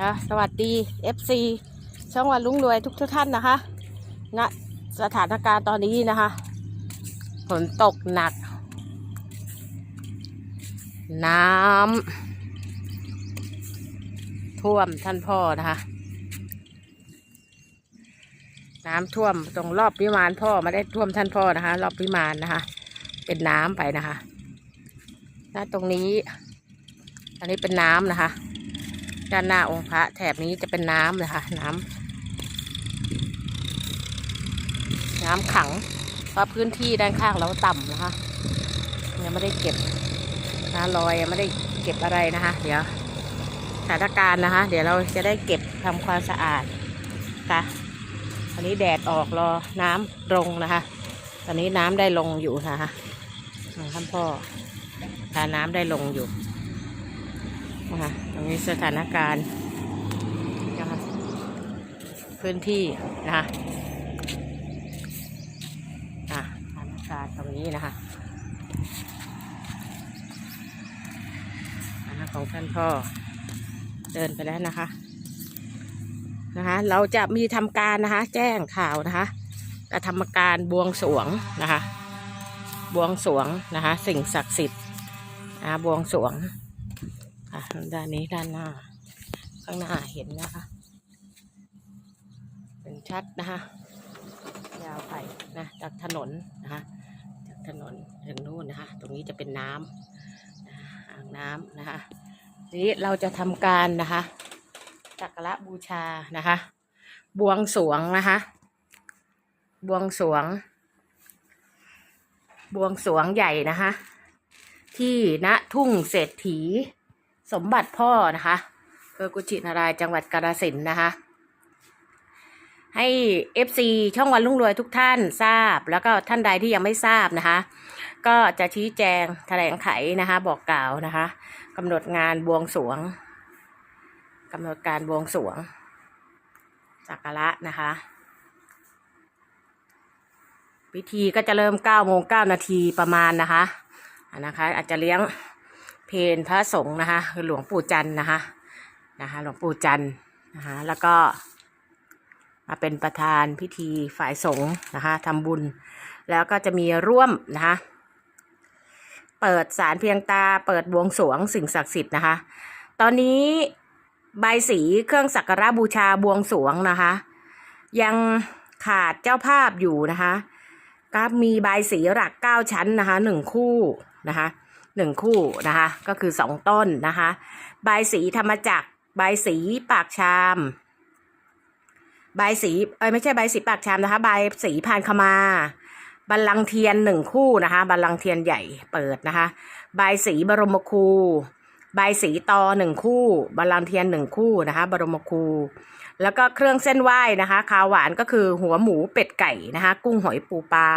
คะสวัสดี FC ช่องวันลุ้งรวยทุกทุกท่านนะคะณสถานการณ์ตอนนี้นะคะฝนตกหนัก น้ำท่วมท่านพ่อนะคะ น้ำท่วมตรงรอบวิมานพ่อไมาได้ท่วมท่านพ่อนะคะ รอบวิมานนะคะ เป็นน้ำไปนะคะหน้าตรงนี้ อันนี้เป็นน้ำนะคะ ด้านหน้าองค์พระแถบนี้จะเป็นน้ำนะคะน้ำน้ำขังเพราะพื้นที่ด้านข้างเราต่ำนะคะ ยังไม่ได้เก็บนะลอยยังไม่ได้เก็บอะไรนะคะ เดี๋ยวสถานการณ์นะคะ เดี๋ยวเราจะได้เก็บทำความสะอาดค่ะอันนี้แดดออกรอน้ำลงนะคะ ตอนนี้น้ำได้ลงอยู่นะคะท่านพ่อทาน้ำได้ลงอยู่นะคะ นี้สถานการณ์นะคะพื้นที่นะคะอะสถานการณ์ตรงนี้นะคะนะของท่านพ่อเดินไปแล้วนะคะนะคะ เราจะมีทำการนะคะ แจ้งข่าวนะคะกระทำการบวงสรวงนะคะ บวงสรวงนะคะ สิ่งศักดิ์สิทธิ์นะะบวงสรวง ค่ะด้านนี้ด้านหน้า ข้างหน้าเห็นนะคะ เป็นชัดนะคะ ยาวไปนะ จากถนนนะคะ จากถนนถึงนู่นนะคะ ตรงนี้จะเป็นน้ำนะอ่างน้ำนะคะ ทีนี้เราจะทำการนะคะสักการะบูชานะคะ บวงสรวงนะคะ บวงสรวง บวงสรวงใหญ่นะคะ ที่ณทุ่งเศรษฐี สมบัติพ่อนะคะอำเภอกุชินารายจังหวัดกาฬสินธุ์นะคะ ให้ FC ช่องวันรุ่งรวยทุกท่านทราบ แล้วก็ท่านใดที่ยังไม่ทราบนะคะ ก็จะชี้แจงแถลงไขนะคะ บอกกล่าวนะคะกำหนดงานบวงสวงกำหนดการบวงสวงสักการะนะคะพิธีก็จะเริ่ม9โมง9นาทีประมาณนะคะอะนะคะ อาจจะเลี้ยง เพนพระสงฆ์นะคะคือหลวงปู่จันนะคะนะคะ หลวงปู่จันนะคะแล้วก็มาเป็นประธานพิธีฝ่ายสงฆ์นะคะทำบุญ แล้วก็จะมีร่วมนะคะเปิดสารเพียงตาเปิดบวงสรวงสิ่งศักดิ์สิทธิ์นะคะ ตอนนี้ใบสีเครื่องสักการะบูชาบวงสรวงนะคะ ยังขาดเจ้าภาพอยู่นะคะก็มีใบสีหลักเก้าชั้นนะคะหนึ่งคู่นะคะ หนึ่งคู่นะคะ ก็คือสองต้นนะคะใบสีธรรมจักรใบสีปากชามใบสีเอ้ยไม่ใช่ใบสีปากชามนะคะใบสีพานขมาบัลลังเทียนหนึ่งคู่นะคะบัลลังเทียนใหญ่เปิดนะคะใบสีบรมครูใบสีตอหนึ่งคู่บัลลังเทียนหนึ่งคู่นะคะบรมครูแล้วก็เครื่องเส้นไหว้นะคะข้าวหวานก็คือหัวหมูเป็ดไก่นะคะ กุ้งหอยปูปลา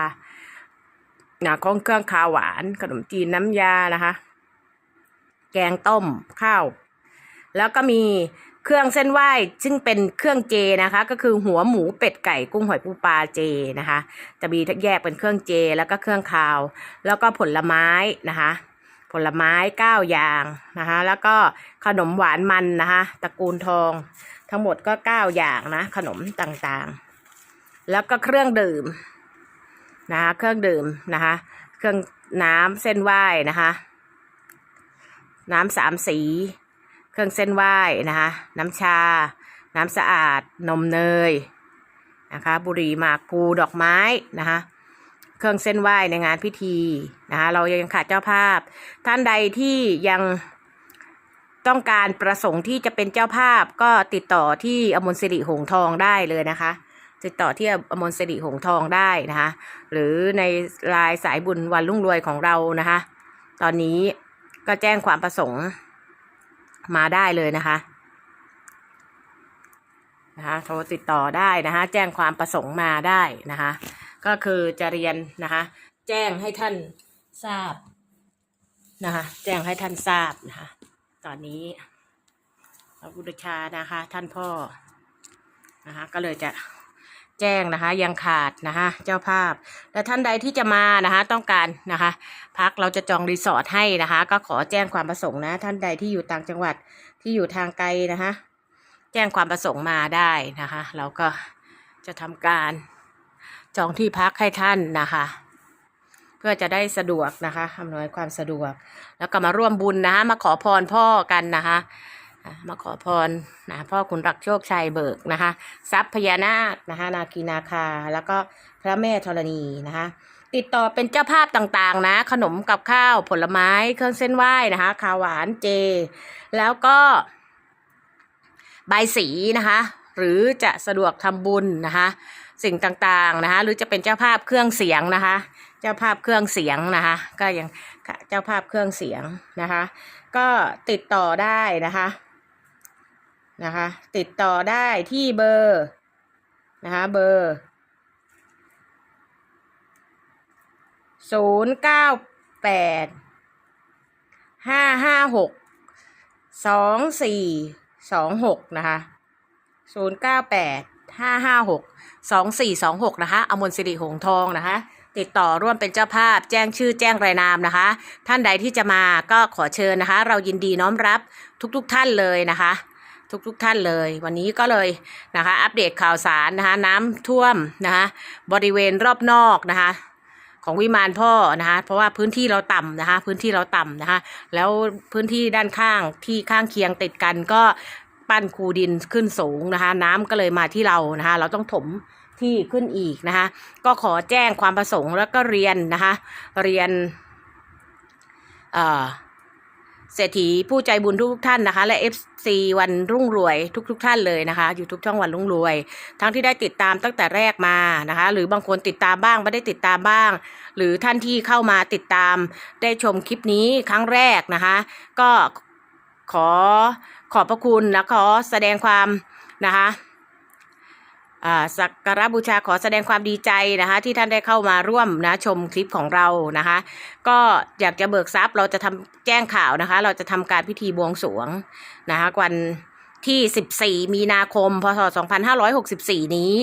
นะของเครื่องคาวหวาน ขนมจีนน้ำยานะคะ แกงต้มข้าว แล้วก็มีเครื่องเส้นไหว้ซึ่งเป็นเครื่องเจนะคะ ก็คือหัวหมูเป็ดไก่กุ้งหอยปูปลาเจนะคะ จะมีแยกเป็นเครื่องเจแล้วก็เครื่องคาว แล้วก็ผลไม้นะคะ ผลไม้เก้าอย่างนะคะ แล้วก็ขนมหวานมันนะคะ ตระกูลทอง ทั้งหมดก็เก้าอย่างนะ ขนมต่างๆ แล้วก็เครื่องดื่ม นะคะเครื่องดื่มนะคะ เครื่องน้ำเส้นไหว้นะคะ น้ำสามสี เครื่องเส้นไหว้นะคะ น้ำชา น้ำสะอาด นมเนยนะคะ บุหรี่หมากพูดอกไม้นะคะเครื่องเส้นไหว้ในงานพิธีนะคะเรายังขาดเจ้าภาพ ท่านใดที่ยังต้องการประสงค์ที่จะเป็นเจ้าภาพก็ติดต่อที่อมรสิริหงทองได้เลยนะคะ ติดต่อที่อมรสิริหงทองได้นะคะ หรือในรายสายบุญวันรุ่งรวยของเรานะคะ ตอนนี้ก็แจ้งความประสงค์มาได้เลยนะคะนะคะโทรติดต่อได้นะคะ แจ้งความประสงค์มาได้นะคะ ก็คือจะเรียนนะคะ แจ้งให้ท่านทราบนะคะ แจ้งให้ท่านทราบนะคะ ตอนนี้พระพุทธชานะคะ ท่านพ่อนะคะ ก็เลยจะ แจ้งนะคะ ยังขาดนะคะเจ้าภาพ และท่านใดที่จะมานะคะ ต้องการนะคะ พักเราจะจองรีสอร์ทให้นะคะ ก็ขอแจ้งความประสงค์นะ ท่านใดที่อยู่ต่างจังหวัดที่อยู่ทางไกลนะคะ แจ้งความประสงค์มาได้นะคะเราก็จะทำการจองที่พักให้ท่านนะคะ เพื่อจะได้สะดวกนะคะอำนวยความสะดวก แล้วก็มาร่วมบุญนะคะมาขอพรพ่อกันนะคะอะ มาขอพรนะพ่อคุณรักโชคชัยเบิกนะคะทรัพย์พญานาคนะคะนาคีนาคา แล้วก็พระแม่ธรณีนะคะติดต่อเป็นเจ้าภาพต่างๆ นะ ขนมกับข้าวผลไม้เครื่องเส้นไหว้นะคะข้าวหวานเจ แล้วก็ใบสีนะคะ หรือจะสะดวกทำบุญนะคะ สิ่งต่างๆนะคะ หรือจะเป็นเจ้าภาพเครื่องเสียงนะคะ เจ้าภาพเครื่องเสียงนะคะ ก็ยังเจ้าภาพเครื่องเสียงนะคะ ก็ติดต่อได้นะคะ นะคะ ติดต่อได้ที่เบอร์นะคะเบอร์ศูนย์เก้าแปดห้าห้าหกสองสี่สองหกนะคะศูนย์เก้าแปดห้าห้าหกสองสี่สองหกนะคะ อมนสิริหงทองนะคะติดต่อร่วมเป็นเจ้าภาพแจ้งชื่อแจ้งรายนามนะคะ ท่านใดที่จะมาก็ขอเชิญนะคะ เรายินดีน้อมรับทุกๆทท่านเลยนะคะ ทุกๆทท่านเลย วันนี้ก็เลยนะคะ อัปเดตข่าวสารนะคะน้ำท่วมนะคะบริเวณรอบนอกนะคะของวิมานพ่อนะคะเพราะว่าพื้นที่เราต่ำนะคะ พื้นที่เราต่ำนะคะ แล้วพื้นที่ด้านข้างที่ข้างเคียงติดกันก็ปั้นคูดินขึ้นสูงนะคะ น้ำก็เลยมาที่เรานะคะ เราต้องถมที่ขึ้นอีกนะคะ ก็ขอแจ้งความประสงค์แล้วก็เรียนนะคะ เรียนเอ่อ เศรษฐีผู้ใจบุญทุกท่านนะคะ และ FC วันรุ่งรวยทุกๆท่านเลยนะคะอยู่ทุกช่องวันรุ่งรวย ทั้งที่ได้ติดตามตั้งแต่แรกมานะคะ หรือบางคนติดตามบ้างไม่ได้ติดตามบ้าง หรือท่านที่เข้ามาติดตามได้ชมคลิปนี้ครั้งแรกนะคะ ก็ขอขอบพระคุณและขอแสดงความนะคะ สักการะบูชาขอแสดงความดีใจนะคะที่ท่านได้เข้ามาร่วมนะชมคลิปของเรานะคะ ก็อยากจะเบิกทรัพย์เราจะทำแจ้งข่าวนะคะ เราจะทำการพิธีบวงสรวงนะคะวัน ที่ 14 มีนาคม พศ 2564 นี้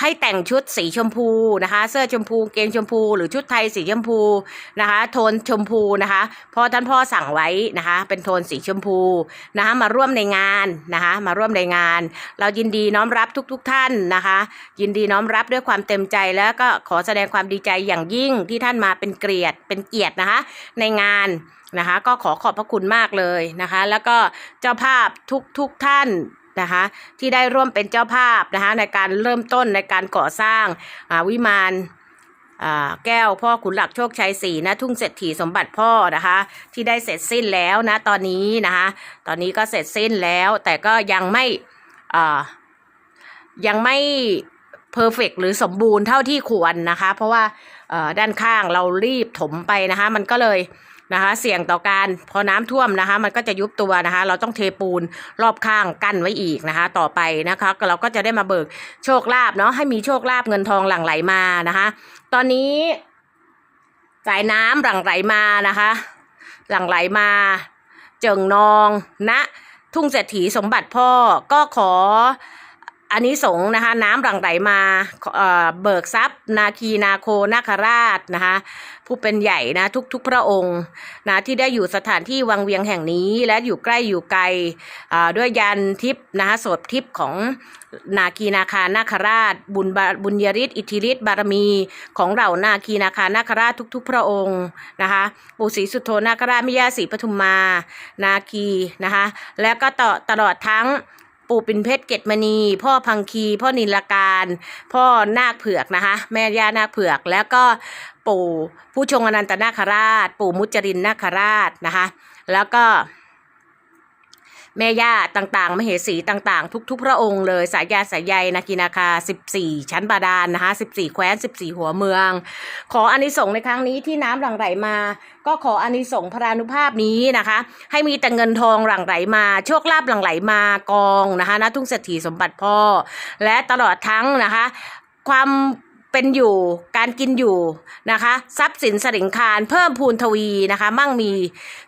ให้แต่งชุดสีชมพูนะคะ เสื้อชมพูเกงชมพู หรือชุดไทยสีชมพูนะคะ โทนชมพูนะคะพอท่านพ่อสั่งไว้นะคะ เป็นโทนสีชมพูนะคะมาร่วมในงานนะคะ มาร่วมในงาน เรายินดีน้อมรับทุกๆทท่านนะคะ ยินดีน้อมรับด้วยความเต็มใจแล้วก็ขอแสดงความดีใจอย่างยิ่งที่ท่านมาเป็นเกียรติเป็นเกียรตินะคะ ในงาน นะคะ ก็ขอขอบพระคุณมากเลยนะคะ แล้วก็เจ้าภาพทุกทุกท่านนะคะที่ได้ร่วมเป็นเจ้าภาพนะคะในการเริ่มต้นในการก่อสร้างาวิมานาแก้วพ่อขุนหลักโชคชัยศรีนะทุ่งเศรษฐีสมบัติพ่อนะคะ ที่ได้เสร็จสิ้นแล้วนะตอนนี้นะคะตอนนี้ก็เสร็จสิ้นแล้ว แต่ก็ยังไม่ยังไม่เพอร์เฟกหรือสมบูรณ์เท่าที่ควรนะคะ เพราะว่าด้านข้างเรารีบถมไปนะคะ มันก็เลย นะคะ เสี่ยงต่อการพอน้ำท่วมนะคะ มันก็จะยุบตัวนะคะ เราต้องเทปูนรอบข้างกั้นไว้อีกนะคะ ต่อไปนะคะเราก็จะได้มาเบิกโชคลาภเนาะให้มีโชคลาภเงินทองหลั่งไหลมานะคะ ตอนนี้สายน้ำหลั่งไหลมานะคะ หลั่งไหลมา เจิงนองณนะ ทุ่งเศรษฐีสมบัติพ่อก็ขอ อันนี้สงส์นะคะน้ำหลั่งไหลมาเบิกทรัพย์ นาคีนาโคนาคราชนะคะผู้เป็นใหญ่นะทุกๆพระองค์นะที่ได้อยู่สถานที่วังเวียงแห่งนี้และอยู่ใกล้อยู่ไกลด้วยยันทิพนะคะสดทิพของนาคีนาคานาคราช บุญบบุญยริศอิทธิฤทธิบารมีของเหล่านาคีนาคานาคราชทุก ๆ พระองค์นะคะปู่ศรีสุโธนาคราชมิยาศรีปทุมมา นาคีนะคะและก็ต่อตลอดทั้ง ปู่ปินเพชรเกตมณี พ่อพังคี พ่อนิลการ พ่อนาคเผือกนะคะ แม่ย่านาคเผือกแล้วก็ปู่ผู้ชงอนันตนาคราช ปู่มุจรินนาคราชนะคะ แล้วก็ แม่ย่าต่างๆ มเหสีต่างๆ ทุก ๆ พระองค์เลย สายยาสายใยนากินาคา 14 ชั้นบาดาลนนะคะ 14 แคว้น 14 หัวเมือง ขออานิสงส์ในครั้งนี้ที่น้ำหลั่งไหลมา ก็ขออานิสงส์พรานุภาพนี้นะคะ ให้มีแต่เงินทองหลั่งไหลมา โชคลาภหลั่งไหลมากองนะคะนะทุ่งเศรษฐีสมบัติพ่อ และตลอดทั้งนะคะ ความ เป็นอยู่การกินอยู่นะคะทรัพย์สินสริงคารเพิ่มพูนทวีนะคะ มั่งมี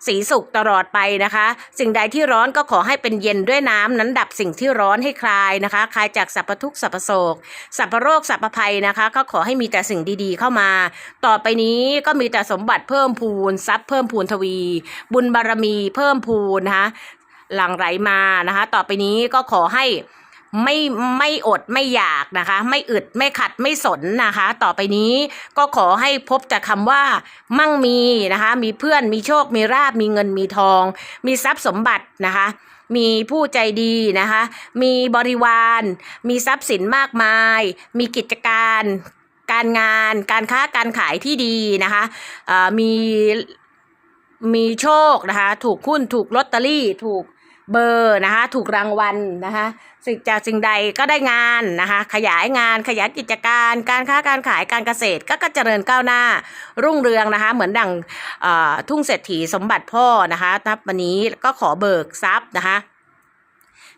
สีสุขตลอดไปนะคะ สิ่งใดที่ร้อนก็ขอให้เป็นเย็นด้วยน้ำนั้นดับสิ่งที่ร้อนให้คลายนะคะคลายจากสัพพทุกข์สัพพโศกสัพพโรคสัพพภัยนะคะ ก็ขอให้มีแต่สิ่งดีๆเข้ามา ต่อไปนี้ก็มีแต่สมบัติเพิ่มพูนทรัพย์เพิ่มพูนทวี บุญบารมีเพิ่มพูนนะคะหลั่งไหลมานะคะ ต่อไปนี้ก็ขอให้ ไม่ไม่อดไม่อยากนะคะ ไม่อึดไม่ขัดไม่สนนะคะ ต่อไปนี้ก็ขอให้พบแต่คำว่า มั่งมีนะคะ มีเพื่อนมีโชคมีราบมีเงินมีทอง มีทรัพย์สมบัตินะคะมีผู้ใจดีนะคะ มีบริวาร มีทรัพย์สินมากมาย มีกิจการ การงาน การค้า การขายที่ดีนะคะเอ่อมี มีโชคนะคะ ถูกหุ้น ถูกลอตเตอรี่ ถูก เบอร์นะคะถูกรางวัลนะคะสิ่งจากสิ่งใดก็ได้งานนะคะขยายงานขยายกิจการ การค้าการขายการเกษตรก็ก็เจริญก้าวหน้ารุ่งเรืองนะคะเหมือนดังทุ่งเศรษฐีสมบัติพ่อนะคะทับวันนี้ก็ขอเบิกทรัพย์นะคะ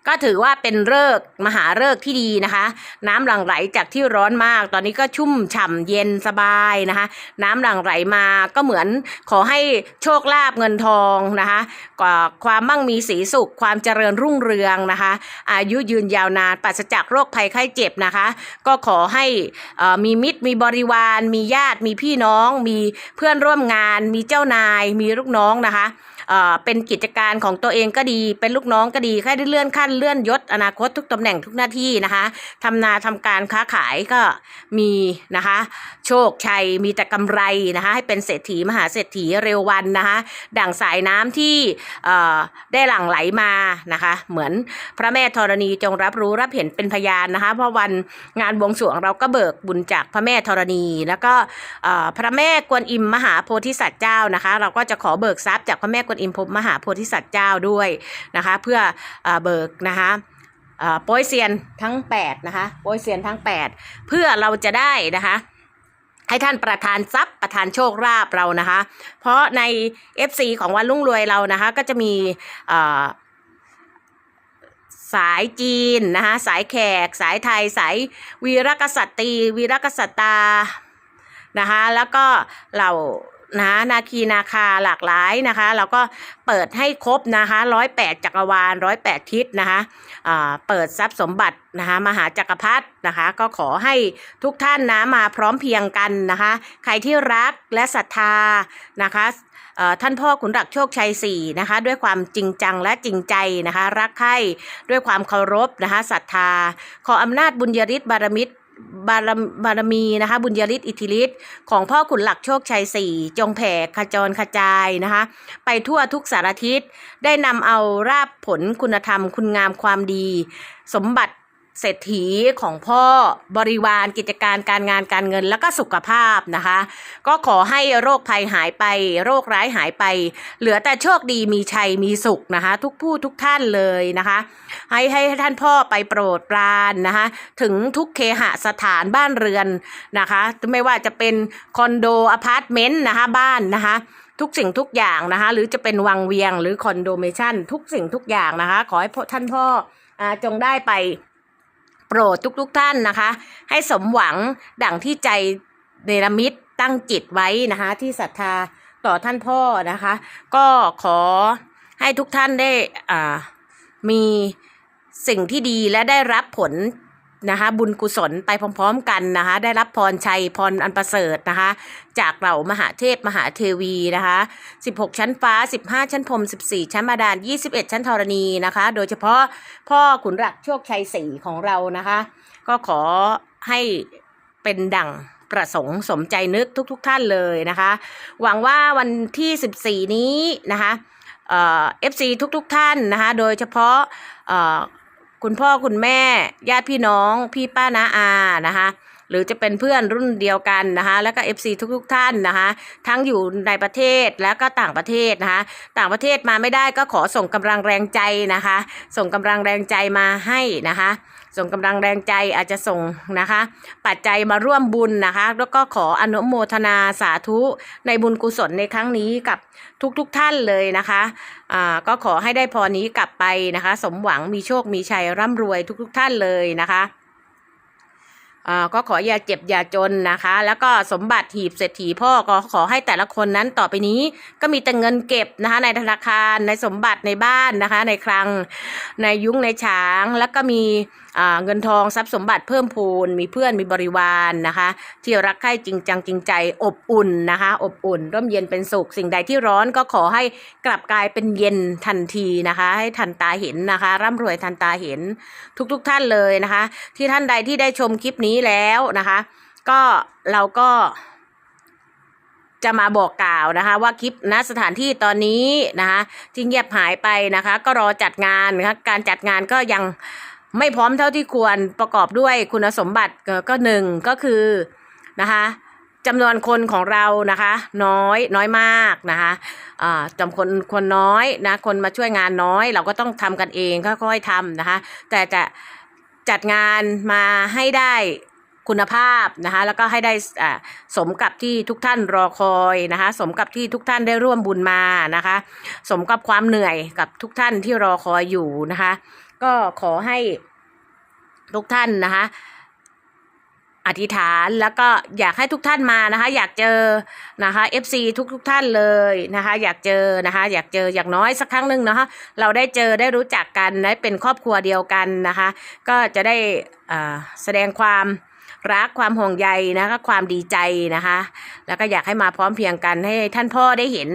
ก็ถือว่าเป็นเลิกมหาเลิกที่ดีนะคะ น้ำหลั่งไหลจากที่ร้อนมาก ตอนนี้ก็ชุ่มฉ่ำเย็นสบายนะคะ น้ำหลั่งไหลมาก็เหมือนขอให้โชคลาภเงินทองนะคะกว่าความมั่งมีสีสุข ความเจริญรุ่งเรืองนะคะ อายุยืนยาวนานปราศจากโรคภัยไข้เจ็บนะคะ ก็ขอให้อ่อมีมิตรมีบริวาร มีญาติมีพี่น้อง มีเพื่อนร่วมงาน มีเจ้านาย มีลูกน้องนะคะ เอ่อเป็นกิจการของตัวเองก็ดี เป็นลูกน้องก็ดีแค่ได้เลื่อนขั้นเลื่อนยศอนาคตทุกตำแหน่งทุกหน้าที่นะคะทำนาทำการค้าขายก็มีนะคะ โชคชัยมีแต่กำไรนะคะให้เป็นเศรษฐีมหาเศรษฐีเร็ววันนะคะดั่งสายน้ำที่เอ่อได้หลั่งไหลมานะคะ เหมือนพระแม่ธรณีจงรับรู้รับเห็นเป็นพยานนะคะเพราะวันงานบวงสรวงเราก็เบิกบุญจากพระแม่ธรณี แล้วก็เอ่อพระแม่กวนอิมมหาโพธิสัตว์เจ้านะคะ เราก็จะขอเบิกทรัพย์จากพระแม่กวนอิมมหาโพธิสัตว์เจ้าด้วยนะคะ เพื่อเบิกนะคะเอ่อโป้ยเซียนทั้ง8นะคะโป้ยเซียนทั้ง 8 เพื่อเราจะได้นะคะให้ท่านประธานทรัพย์ประธานโชคลาภเรานะคะ เพราะใน FC ของวันรุ่งรวยเรานะคะ ก็จะมีสายจีนนะคะสายแขก สายไทย สายวีรกษัตรีวีรกษัตรานะคะแล้วก็เหล่า นะนาคีนาคาหลากหลายนะคะ เราก็เปิดให้ครบนะคะร้อยแปดจักรวาลร้อยแปดทิศนะคะเปิดทรัพย์สมบัตินะคะมหาจักรพรรดินะคะ ก็ขอให้ทุกท่านนะมาพร้อมเพียงกันนะคะ ใครที่รักและศรัทธานะคะท่านพ่อขุนรักโชคชัยสี่นะคะ ด้วยความจริงจังและจริงใจนะคะ รักใคร่ด้วยความเคารพนะคะศรัทธา ขออำนาจบุญยฤทธิ์บารมิตร บารมบารมีนะคะ บุญญาฤทธิ์อิทธิฤทธิ์ของพ่อขุนหลักโชคชัยสี่จงแผ่ขจรขจายนะคะ ไปทั่วทุกสารทิศได้นำเอาราบผลคุณธรรมคุณงามความดี สมบัติ เศรษฐีของพ่อบริวารกิจการการงานการเงินแล้วก็สุขภาพนะคะ ก็ขอให้โรคภัยหายไป โรคร้ายหายไป เหลือแต่โชคดีมีชัยมีสุขนะคะ ทุกผู้ทุกท่านเลยนะคะ ให้ให้ท่านพ่อไปโปรดปรานนะคะ ถึงทุกเคหสถานบ้านเรือนนะคะ ไม่ว่าจะเป็นคอนโดอพาร์ตเมนต์นะคะบ้านนะคะทุกสิ่งทุกอย่างนะคะ หรือจะเป็นวังเวียงหรือคอนโดเมชันทุกสิ่งทุกอย่างนะคะ ขอให้ท่านพ่ออจงได้ไป โปรดทุกๆทท่านนะคะ ให้สมหวังดั่งที่ใจเนรมิตตั้งจิตไว้นะคะ ที่ศรัทธาต่อท่านพ่อนะคะ ก็ขอให้ทุกท่านได้อ่ามีสิ่งที่ดีและได้รับผล นะคะบุญกุศลไปพร้อมๆกันนะคะได้รับพรชัยพรอันประเสริฐนะคะจากเหล่ามหาเทพมหาเทวีนะคะ16 ชั้นฟ้า 15 ชั้นพรม14 ชั้นบาดาล21 ชั้นธรณีนะคะ โดยเฉพาะพ่อขุนรักโชคชัยสี่ของเรานะคะ ก็ขอให้เป็นดั่งประสงค์สมใจนึกทุกๆทท่านเลยนะคะ หวังว่าวันที่ 14 นี้นะคะเอฟซีทุกๆทท่านนะคะ โดยเฉพาะ คุณพ่อคุณแม่ ญาติพี่น้อง พี่ป้านาอานะคะ หรือจะเป็นเพื่อนรุ่นเดียวกันนะคะ แล้วก็ FC ทุกๆทท่านนะคะ ทั้งอยู่ในประเทศแล้วก็ต่างประเทศนะคะ ต่างประเทศมาไม่ได้ก็ขอส่งกำลังแรงใจนะคะ ส่งกำลังแรงใจมาให้นะคะ ส่งกำลังแรงใจอาจจะส่งนะคะ ปัจจัยมาร่วมบุญนะคะ แล้วก็ขออนุโมทนาสาธุในบุญกุศลในครั้งนี้กับทุกๆทท่านเลยนะคะอ่าก็ขอให้ได้พรนี้กลับไปนะคะ สมหวังมีโชคมีชัยร่ำรวยทุกๆทท่านเลยนะคะ ก็ขออย่าเจ็บอย่าจนนะคะ แล้วก็สมบัติหีบเศรษฐีพ่อก็ขอให้แต่ละคนนั้นต่อไปนี้ก็มีแต่เงินเก็บนะคะ ในธนาคารในสมบัติในบ้านนะคะ ในคลังในยุ้งในฉางแล้วก็มีเงินทองทรัพย์สมบัติเพิ่มพูน มีเพื่อนมีบริวารนะคะ ที่รักใคร่จริงจังจริงใจอบอุ่นนะคะ อบอุ่น ร่มเย็นเป็นสุข สิ่งใดที่ร้อนก็ขอให้กลับกลายเป็นเย็นทันทีนะคะ ให้ทันตาเห็นนะคะ ร่ำรวยทันตาเห็นทุกๆทท่านเลยนะคะ ที่ท่านใดที่ได้ชมคลิปนี้แล้วนะคะ ก็เราก็จะมาบอกกล่าวนะคะ ว่าคลิปณสถานที่ตอนนี้นะคะที่เงียบหายไปนะคะ ก็รอจัดงานนะคะการจัดงานก็ยัง ไม่พร้อมเท่าที่ควรประกอบด้วยคุณสมบัติก็หนึ่งก็คือนะคะจำนวนคนของเรานะคะ น้อยน้อยมากนะคะอ่าจำคนคนน้อยนะคนมาช่วยงานน้อย เราก็ต้องทำกันเองค่อยๆทำนะคะ แต่จะจัดงานมาให้ได้คุณภาพนะคะแล้วก็ให้ได้อ่าสมกับที่ทุกท่านรอคอยนะคะ สมกับที่ทุกท่านได้ร่วมบุญมานะคะ สมกับความเหนื่อยกับทุกท่านที่รอคอยอยู่นะคะ ก็ขอให้ทุกท่านนะคะ อธิษฐานแล้วก็อยากให้ทุกท่านมานะคะ อยากเจอนะคะ FC ทุกทุกๆท่านเลยนะคะ อยากเจอนะคะ อยากเจออย่างน้อยสักครั้งหนึ่งนะคะ เราได้เจอได้รู้จักกันได้เป็นครอบครัวเดียวกันนะคะ ก็จะได้แสดงความ รักความห่วงใยนะคะความดีใจนะคะ แล้วก็อยากให้มาพร้อมเพียงกันให้ท่านพ่อได้เห็น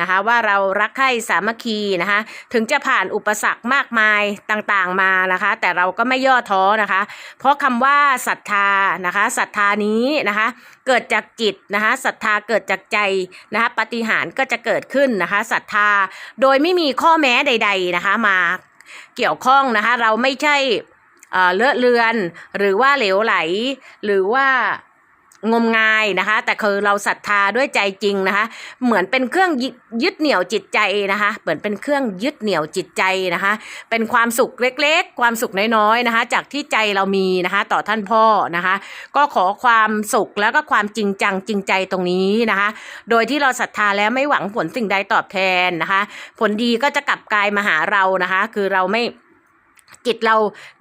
นะคะ ว่าเรารักใคร่สามัคคีนะคะ ถึงจะผ่านอุปสรรคมากมายต่างๆมานะคะ แต่เราก็ไม่ย่อท้อนะคะ เพราะคำว่าศรัทธานะคะศรัทธานี้นะคะ เกิดจากจิตนะคะศรัทธาเกิดจากใจนะคะปฏิหารก็จะเกิดขึ้นนะคะศรัทธาโดยไม่มีข้อแม้ใด ๆนะคะมาเกี่ยวข้องนะคะ เราไม่ใช่ เออเลอะเลือน หรือว่าเหลวไหล หรือว่างมงายนะคะ แต่คือเราศรัทธาด้วยใจจริงนะคะ เหมือนเป็นเครื่องยึดยึดเหนี่ยวจิตใจนะคะ เหมือนเป็นเครื่องยึดเหนี่ยวจิตใจนะคะ เป็นความสุขเล็กๆ ความสุขน้อยๆนะคะ จากที่ใจเรามีนะคะ ต่อท่านพ่อนะคะ ก็ขอความสุขแล้วก็ความจริงจังจริงใจตรงนี้นะคะ โดยที่เราศรัทธาแล้วไม่หวังผลสิ่งใดตอบแทนนะคะ ผลดีก็จะกลับกลายมาหาเรานะคะ คือเราไม่ จิตเรา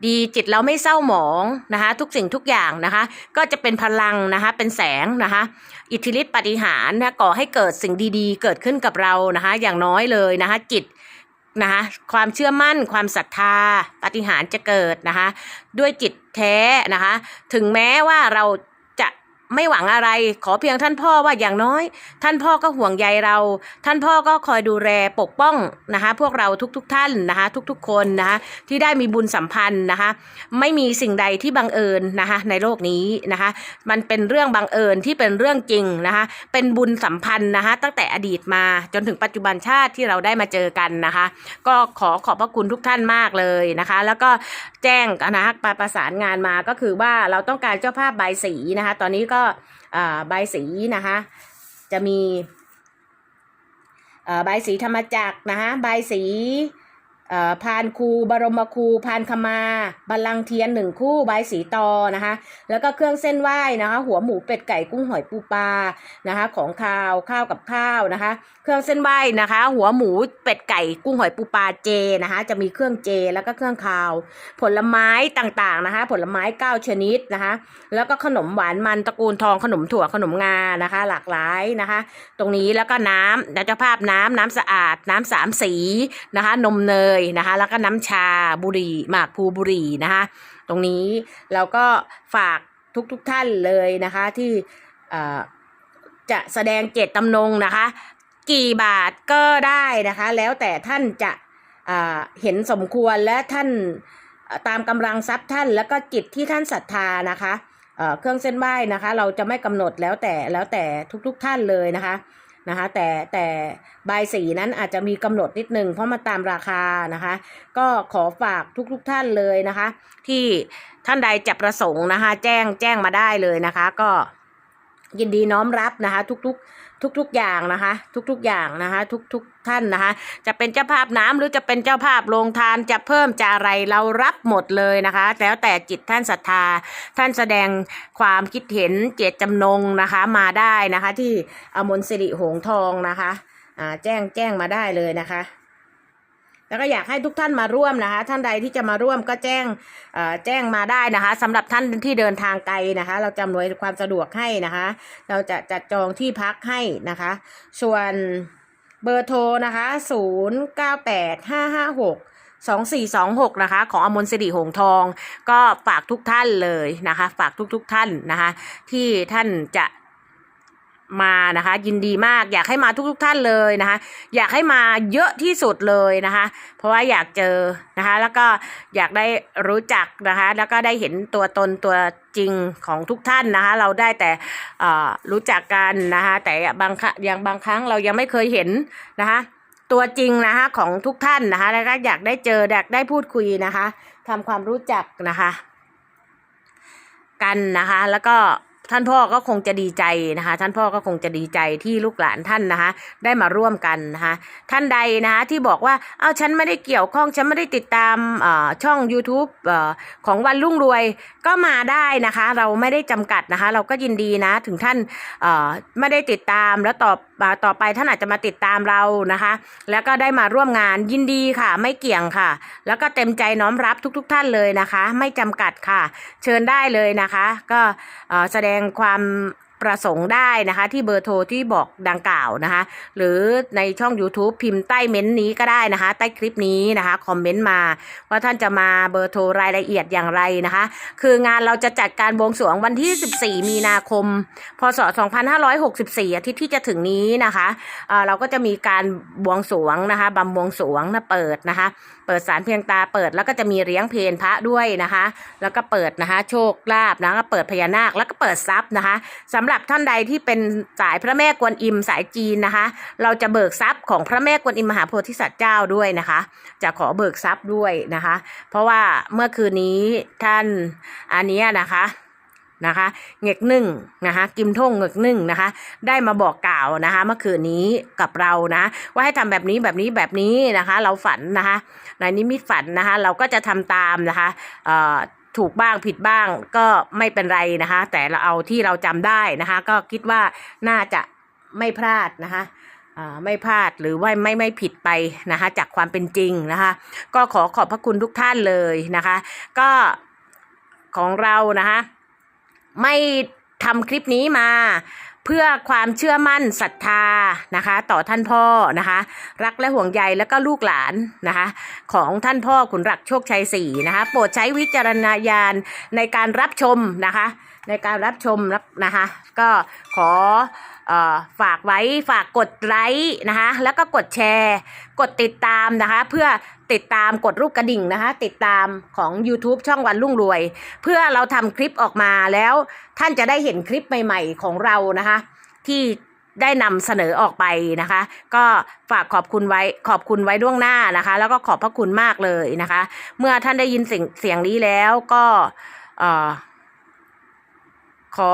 ดีจิตเราไม่เศร้าหมองนะคะ ทุกสิ่งทุกอย่างนะคะ ก็จะเป็นพลังนะคะเป็นแสงนะคะ อิทธิฤทธิปฏิหารนะก่อให้เกิดสิ่งดีๆ เกิดขึ้นกับเรานะคะ อย่างน้อยเลยนะคะ จิตนะคะความเชื่อมั่นความศรัทธาปฏิหารจะเกิดนะคะ ด้วยจิตแท้นะคะ ถึงแม้ว่าเรา ไม่หวังอะไร ขอเพียงท่านพ่อว่าอย่างน้อย ท่านพ่อก็ห่วงใยเรา ท่านพ่อก็คอยดูแลปกป้องนะคะพวกเราทุกๆทท่านนะคะทุกๆคนนะคะที่ได้มีบุญสัมพันธ์นะคะไม่มีสิ่งใดที่บังเอิญนะคะในโลกนี้นะคะมันเป็นเรื่องบังเอิญที่เป็นเรื่องจริงนะคะเป็นบุญสัมพันธ์นะคะตั้งแต่อดีตมาจนถึงปัจจุบันชาติที่เราได้มาเจอกันนะคะ ก็ขอขอบพระคุณทุกท่านมากเลยนะคะ แล้วก็แจ้งนะคะประประสานงานมาก็คือว่าเราต้องการเจ้าภาพใบสีนะคะ ตอนนี้ก็อ่าใบสีนะคะจะมีใบสีธรรมจักรนะคะใบสี พานคูบรมคูพานขมาบัลลังเทียนหนึ่งคู่ใบสีตอนะคะ แล้วก็เครื่องเส้นไหว้นะคะ หัวหมูเป็ดไก่กุ้งหอยปูปลานะคะ ของข้าวข้าวกับข้าวนะคะ เครื่องเส้นไหว้นะคะ หัวหมูเป็ดไก่กุ้งหอยปูปลาเจนะคะ จะมีเครื่องเจแล้วก็เครื่องข้าว ผลไม้ต่างๆนะคะ ผลไม้เก้าชนิดนะคะ แล้วก็ขนมหวานมันตระกูลทองขนมถั่วขนมงานะคะ หลากหลายนะคะ ตรงนี้แล้วก็น้ำเจ้าภาพน้ำน้ำสะอาด น้ำสามสีนะคะ นมเนยนะคะ แล้วก็น้ำชาบุรีหมากภูบุรีนะคะ ตรงนี้เราก็ฝากทุกๆทท่านเลยนะคะที่จะแสดงเจตจำนงนะคะ กี่บาทก็ได้นะคะ แล้วแต่ท่านจะเห็นสมควรและท่านตามกำลังทรัพย์ท่าน แล้วก็จิตที่ท่านศรัทธานะคะเอ่อเครื่องเส้นไหว้นะคะ เราจะไม่กำหนดแล้วแต่แล้วแต่ทุกๆท่านเลยนะคะ นะคะแต่แต่ใบสีนั้นอาจจะมีกำหนดนิดนึง เพราะมาตามราคานะคะ ก็ขอฝากทุกๆทท่านเลยนะคะ ที่ท่านใดจะประสงค์นะคะ แจ้งแจ้งมาได้เลยนะคะ ก็ยินดีน้อมรับนะคะ ทุกๆ ทุกๆอย่างนะคะ ทุกๆอย่างนะคะ ทุกๆท่านนะคะ จะเป็นเจ้าภาพน้ำหรือจะเป็นเจ้าภาพโรงทานจะเพิ่มจะอะไรเรารับหมดเลยนะคะ แล้วแต่จิตท่านศรัทธา ท่านแสดงความคิดเห็นเจตจำนงนะคะ มาได้นะคะ ที่อมนสิริหงทองนะคะอ่าแจ้งแจ้งมาได้เลยนะคะ แล้วก็อยากให้ทุกท่านมาร่วมนะคะ ท่านใดที่จะมาร่วมก็แจ้งเอ่อแจ้งมาได้นะคะสำหรับท่านที่เดินทางไกลนะคะ เราจะอำนวยความสะดวกให้นะคะ เราจะจัดจองที่พักให้นะคะ ส่วนเบอร์โทรนะคะ0 9 8 5 5 6 2426 นะคะ ของอมนสิริหงทอง ก็ฝากทุกท่านเลยนะคะ ฝากทุกๆทท่านนะคะ ที่ท่านจะ มานะคะ ยินดีมากอยากให้มาทุกๆทท่านเลยนะคะ อยากให้มาเยอะที่สุดเลยนะคะ เพราะว่าอยากเจอนะคะ แล้วก็อยากได้รู้จักนะคะ แล้วก็ได้เห็นตัวตนตัวจริงของทุกท่านนะคะ เราได้แต่อ่อรู้จักกันนะคะ แต่บางครั้งอย่างบางครั้งเรายังไม่เคยเห็นนะคะตัวจริงนะคะของทุกท่านนะคะ แล้วก็อยากได้เจออยากได้พูดคุยนะคะทำความรู้จักนะคะ กันนะคะแล้วก็ ท่านพ่อก็คงจะดีใจนะคะ ท่านพ่อก็คงจะดีใจที่ลูกหลานท่านนะคะ ได้มาร่วมกันนะคะท่านใดนะคะที่บอกว่าเอาฉันไม่ได้เกี่ยวข้องฉันไม่ได้ติดตามอ่อช่อง YouTube อ่อของวันรุ่งรวยก็มาได้นะคะ เราไม่ได้จำกัดนะคะ เราก็ยินดีนะถึงท่านอ่อไม่ได้ติดตามแล้วต่ออ่าต่อไปท่านอาจจะมาติดตามเรานะคะ แล้วก็ได้มาร่วมงานยินดีค่ะ ไม่เกี่ยงค่ะ แล้วก็เต็มใจน้อมรับทุก ๆ ท่านเลยนะคะ ไม่จำกัดค่ะ เชิญได้เลยนะคะ ก็อ่อแสดงงความประสงค์ได้นะคะ ที่เบอร์โทรที่บอกดังกล่าวนะคะ หรือในช่อง YouTube พิมพ์ใต้เม้นต์นี้ก็ได้นะคะ ใต้คลิปนี้นะคะคอมเมนต์มาว่าท่านจะมาเบอร์โทรรายละเอียดอย่างไรนะคะ คืองานเราจะจัดการบวงสรวงวันที่ 14 มีนาคม พศ 2564 อาทิตย์ที่จะถึงนี้นะคะเเราก็จะมีการบวงสรวงนะคะบำบวงสรวงนะเปิดนะคะ เปิดสารเพียงตาเปิดแล้วก็จะมีเลี้ยงเพลนพระด้วยนะคะ แล้วก็เปิดนะคะ โชคลาภนะก็เปิดพญานาคแล้วก็เปิดทรัพย์นะคะสำหรับท่านใดที่เป็นสายพระแม่กวนอิมสายจีนนะคะ เราจะเบิกทรัพย์ของพระแม่กวนอิมมหาโพธิสัตว์เจ้าด้วยนะคะ จะขอเบิกทรัพย์ด้วยนะคะ เพราะว่าเมื่อคืนนี้ท่านอันนี้นะคะ นะคะเง็กนึ่งนะคะกิมท่งเง็กนึ่งนะคะ ได้มาบอกกล่าวนะคะเมื่อคืนนี้กับเรานะว่าให้ทำแบบนี้แบบนี้แบบนี้นะคะ เราฝันนะคะในนิมิตฝันนะคะ เราก็จะทำตามนะคะเอ่อถูกบ้างผิดบ้างก็ไม่เป็นไรนะคะ แต่เราเอาที่เราจำได้นะคะ ก็คิดว่าน่าจะไม่พลาดนะคะอ่าไม่พลาดหรือว่าไม่ไม่ผิดไปนะคะ จากความเป็นจริงนะคะ ก็ขอขอบพระคุณทุกท่านเลยนะคะ ก็ของเรานะคะ ไม่ทำคลิปนี้มาเพื่อความเชื่อมั่นศรัทธานะคะ ต่อท่านพ่อนะคะ รักและห่วงใยแล้วก็ลูกหลานนะคะ ของท่านพ่อขุนรักโชคชัยสี่นะคะ โปรดใช้วิจารณญาณในการรับชมนะคะ ในการรับชมรับนะคะ ก็ขอเอ่อ ฝากไว้ฝากกดไลค์นะคะแล้วก็กดแชร์ กดติดตามนะคะ เพื่อติดตามกดรูปกระดิ่งนะคะ ติดตามของ YouTube ช่องวันรุ่งรวย เพื่อเราทำคลิปออกมาแล้วท่านจะได้เห็นคลิปใหม่ ๆ ของเรานะคะ ที่ได้นำเสนอออกไปนะคะ ก็ฝากขอบคุณไว้ขอบคุณไว้ล่วงหน้านะคะ แล้วก็ขอบพระคุณมากเลยนะคะ เมื่อท่านได้ยินเสียงเสียงนี้แล้วก็อขอ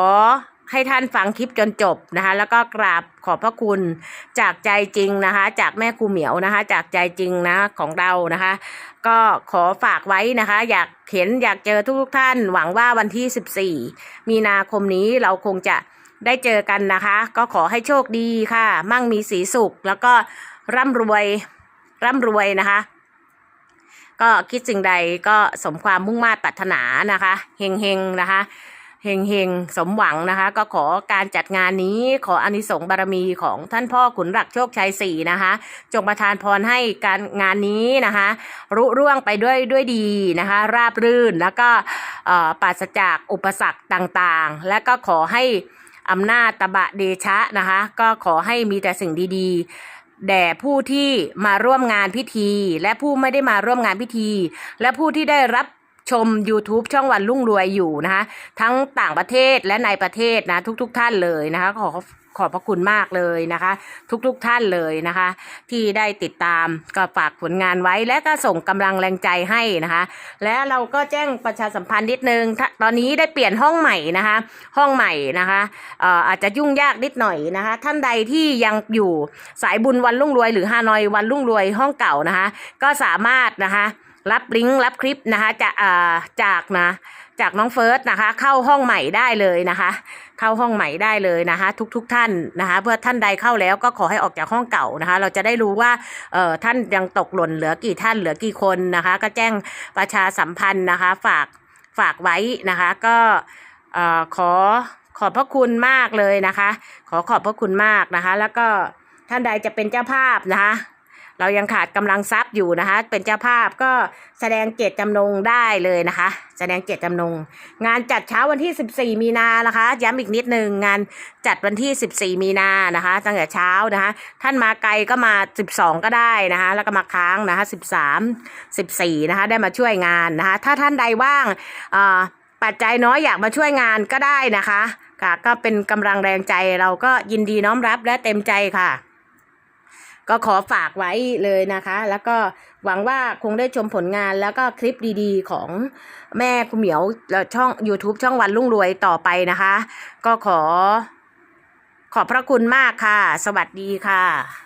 ให้ท่านฟังคลิปจนจบนะคะ แล้วก็กราบขอบพระคุณจากใจจริงนะคะ จากแม่ครูเหมียวนะคะ จากใจจริงนะของเรานะคะ ก็ขอฝากไว้นะคะ อยากเห็นอยากเจอทุกๆท่าน หวังว่าวันที่ 14 มีนาคมนี้เราคงจะได้เจอกันนะคะ ก็ขอให้โชคดีค่ะ มั่งมีสีสุข แล้วก็ร่ำรวยร่ำรวยนะคะ ก็คิดสิ่งใดก็สมความมุ่งมา่ปรารถนานะคะเฮงเฮงๆนะคะ เฮงเฮงๆสมหวังนะคะ ก็ขอการจัดงานนี้ขออานิสงส์บารมีของท่านพ่อขุนรักโชคชัยสี่นะคะ จงประทานพรให้การงานนี้นะคะ รุ่ร่วงไปด้วยด้วยดีนะคะ ราบรื่นแล้วก็ปราศจากอุปสรรคต่างๆ และก็ขอให้อำนาจตบะเดชะนะคะ ก็ขอให้มีแต่สิ่งดีๆ แด่ผู้ที่มาร่วมงานพิธี และผู้ไม่ได้มาร่วมงานพิธี และผู้ที่ได้รับ ชม YouTube ช่องวันรุ่งรวยอยู่นะคะ ทั้งต่างประเทศและในประเทศนะทุกๆทท่านเลยนะคะ ขอขอบพระคุณมากเลยนะคะ ทุกๆทท่านเลยนะคะ ที่ได้ติดตามก็ฝากผลงานไว้และก็ส่งกำลังแรงใจให้นะคะ และเราก็แจ้งประชาสัมพันธ์นิดนึง ตอนนี้ได้เปลี่ยนห้องใหม่นะคะ ห้องใหม่นะคะเอ่ออาจจะยุ่งยากนิดหน่อยนะคะ ท่านใดที่ยังอยู่สายบุญวันรุ่งรวย หรือฮานอยวันรุ่งรวยห้องเก่านะคะ ก็สามารถนะคะ รับลิงก์รับคลิปนะคะจะอ่าจากนะจากน้องเฟิร์สนะคะ เข้าห้องใหม่ได้เลยนะคะ เข้าห้องใหม่ได้เลยนะคะ ทุกๆทท่านนะคะ เพื่อท่านใดเข้าแล้วก็ขอให้ออกจากห้องเก่านะคะ เราจะได้รู้ว่าเอ่อท่านยังตกหล่นเหลือกี่ท่านเหลือกี่คนนะคะ ก็แจ้งประชาสัมพันธ์นะคะ ฝากฝากไว้นะคะ ก็เอ่อขอขอบพระคุณมากเลยนะคะ ขอขอบพระคุณมากนะคะ แล้วก็ท่านใดจะเป็นเจ้าภาพนะคะ เรายังขาดกำลังทรัพย์อยู่นะคะ เป็นเจ้าภาพก็แสดงเจตจำนงได้เลยนะคะ แสดงเจตจำนง งานจัดเช้าวันที่ 14 มีนานะคะ ย้ำอีกนิดนึงงานจัดวันที่ 14 มีนานะคะ ตั้งแต่เช้านะคะ ท่านมาไกลก็มา 12 ก็ได้นะคะ แล้วก็มาค้างนะคะ 13 14 นะคะ ได้มาช่วยงานนะคะ ถ้าท่านใดว่างอ่าปัจจัยน้อยอยากมาช่วยงานก็ได้นะคะค่ะก็เป็นกำลังแรงใจเราก็ยินดีน้อมรับและเต็มใจค่ะ ก็ขอฝากไว้เลยนะคะ แล้วก็หวังว่าคงได้ชมผลงานแล้วก็คลิปดีๆ ของแม่คุณเหมียวช่อง YouTube ช่องวันรุ่งรวยต่อไปนะคะ ก็ขอ ขอบพระคุณมากค่ะ สวัสดีค่ะ